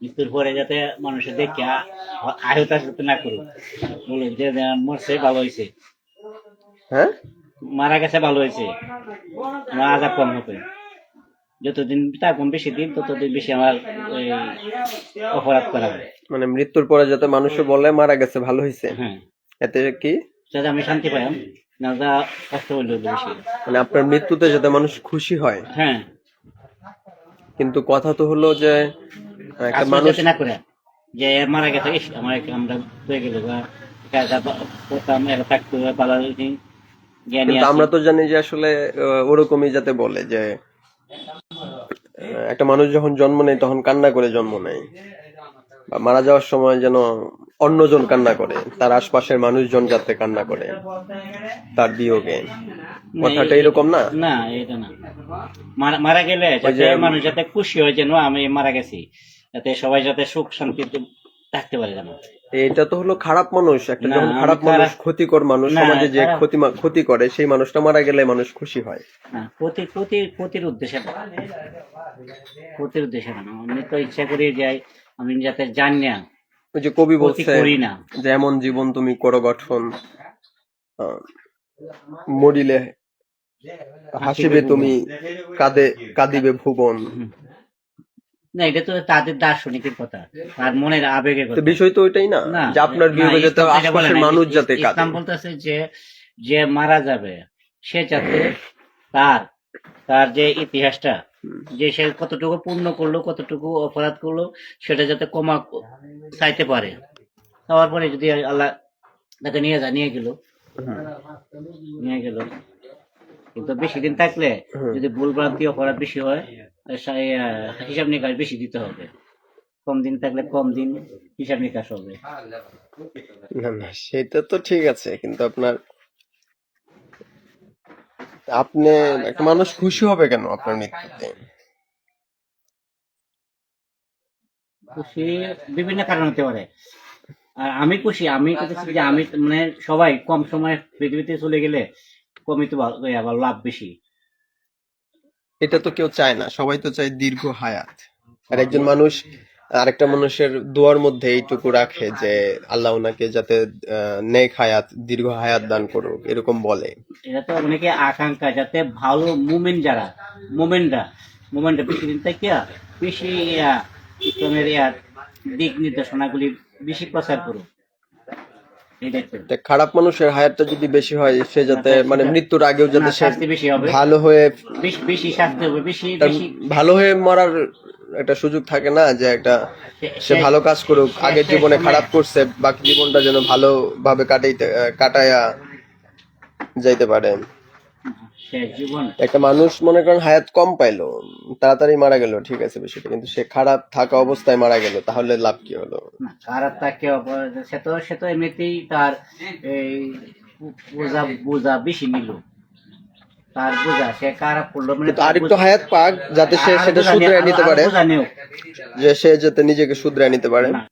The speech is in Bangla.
মৃত্যুর পরে যাতে মানুষের দেখে আহত আসতে না করুক। বলে যে মরছে ভালো হয়েছে হ্যাঁ? মারা গেছে ভালো হয়েছে আমার আজাব কম হবে। যতদিন থাকব বেশি দিন ততদিন বেশি আমার অপরাধ করা হবে। মানে মৃত্যুর পরে যাতে মানুষে বলে মারা গেছে ভালো হয়েছে হ্যাঁ। এতে কি? যাতে আমি শান্তি পাইম না যা কষ্ট হইল বেশি। মানে আপনার মৃত্যুতে যাতে মানুষ খুশি হয়। হ্যাঁ। কিন্তু কথা তো হলো যে একটা মানুষ না করে যে মারা গেছে আমার আমরা হয়ে গেল বা। আমরা তো জানি যে আসলে ওরকমই যাতে বলে যে একটা মানুষ যখন জন্ম নেয় তখন কান্না করে জন্ম নেয়। বা মারা যাওয়ার সময় যেন অন্যজন কান্না করে তার আশপাশের মানুষজন যাতে কান্না করে তার বিয়োগে। কথাটা এরকম না? না এটা না। মারা- মারা গেলে মানুষ যাতে খুশি হয় যেন আমি মারা গেছি। যাতে সবাই যাতে সুখ শান্তিতে থাকতে পারে যেন। এটা তো হলো খারাপ মানুষ একটা যখন খারাপ মানুষ ক্ষতিকর মানুষ সমাজে যে ক্ষতি ক্ষতি করে সেই মানুষটা মারা গেলে মানুষ খুশি হয়। ক্ষতি ক্ষতি ক্ষতির উদ্দেশ্যে না ক্ষতির উদ্দেশ্যে না আমি তো ইচ্ছা করি যাই আমি যাতে জানি না ওই যে কবি বলছে করি না। যে এমন জীবন তুমি করো গঠন মরিলে হাসিবে তুমি কাঁদে কাঁদিবে ভুবন। না এটা তো তাদের দার্শনিকের কথা। আর মনের আবেগের কথা। বিষয় তো ওইটাই না যে আপনার বিয়োগে যাতে আশপাশের মানুষ যাতে ইসলাম বলতেছে যে যে মারা যাবে সে যাতে তার তার যে ইতিহাসটা যে সে কতটুকু পূর্ণ করল কতটুকু অপরাধ করল সেটা যাতে কমা চাইতে পারে। তারপরে পরে যদি আল্লাহ তাকে নিয়ে যা নিয়ে গেল। নিয়ে গেল। কিন্তু বেশি দিন থাকলে যদি ভুল ভ্রান্তি অপরাধ বেশি হয় হিসাব নিকাশ বেশি দিতে হবে। কম দিন থাকলে কম দিন হিসাব নিকাশ হবে। না না সেটা তো ঠিক আছে কিন্তু আপনার আপনি একটা মানুষ খুশি হবে কেন আপনার মৃত্যুতে? খুশি বিভিন্ন কারণ হতে পারে। আর আমি খুশি আমি যে আমি মানে সবাই কম সময় পৃথিবীতে চলে গেলে কমই তো ভালো লাভ বেশি। এটা তো কেউ চায় না, সবাই তো চায় দীর্ঘ হায়াত। আর একজন মানুষ, আরেকটা মানুষের দোয়ার মধ্যে এইটুকু রাখে যে আল্লাহ ওনাকে যাতে নেক হায়াত, দীর্ঘ হায়াত দান করুক, এরকম বলে। এটা তো অনেকে আকাঙ্ক্ষা, যাতে ভালো মুমেন্ট যারা মুমেন্টরা মুমেন্টটা বেশি দিন থেকে বেশি ইসলামের দিক নির্দেশনাগুলি বেশি প্রচার করুক। খারাপ মানুষের হায়াতটা যদি বেশি হয় সে যাতে মানে মৃত্যুর আগেও যাতে সে ভালো হয়ে বেশি শাস্তি হবে বেশি ভালো হয়ে মরার একটা সুযোগ থাকে না যে একটা সে- ভালো কাজ করুক আগের জীবনে খারাপ করছে বাকি জীবনটা যেন ভালোভাবে কাটাইতে কাটাইয়া কাটায়া যাইতে পারে। একটা মানুষ মনে করেন হায়াত কম পাইলো তাড়াতাড়ি মারা গেল ঠিক আছে বিষয়টা কিন্তু সে খারাপ থাকা অবস্থায় মারা গেল তাহলে লাভ কি হলো? খারাপ অপরাধ সে তো সে তো এমনিতেই তার এই বোঝা বোঝা বেশি নিল। তার বোঝা সে খারাপ করল মানে কিন্তু আরেকটু হায়াত পাক যাতে সে সেটা শুধরে নিতে পারে। যে সে যাতে নিজেকে শুধরে নিতে পারে।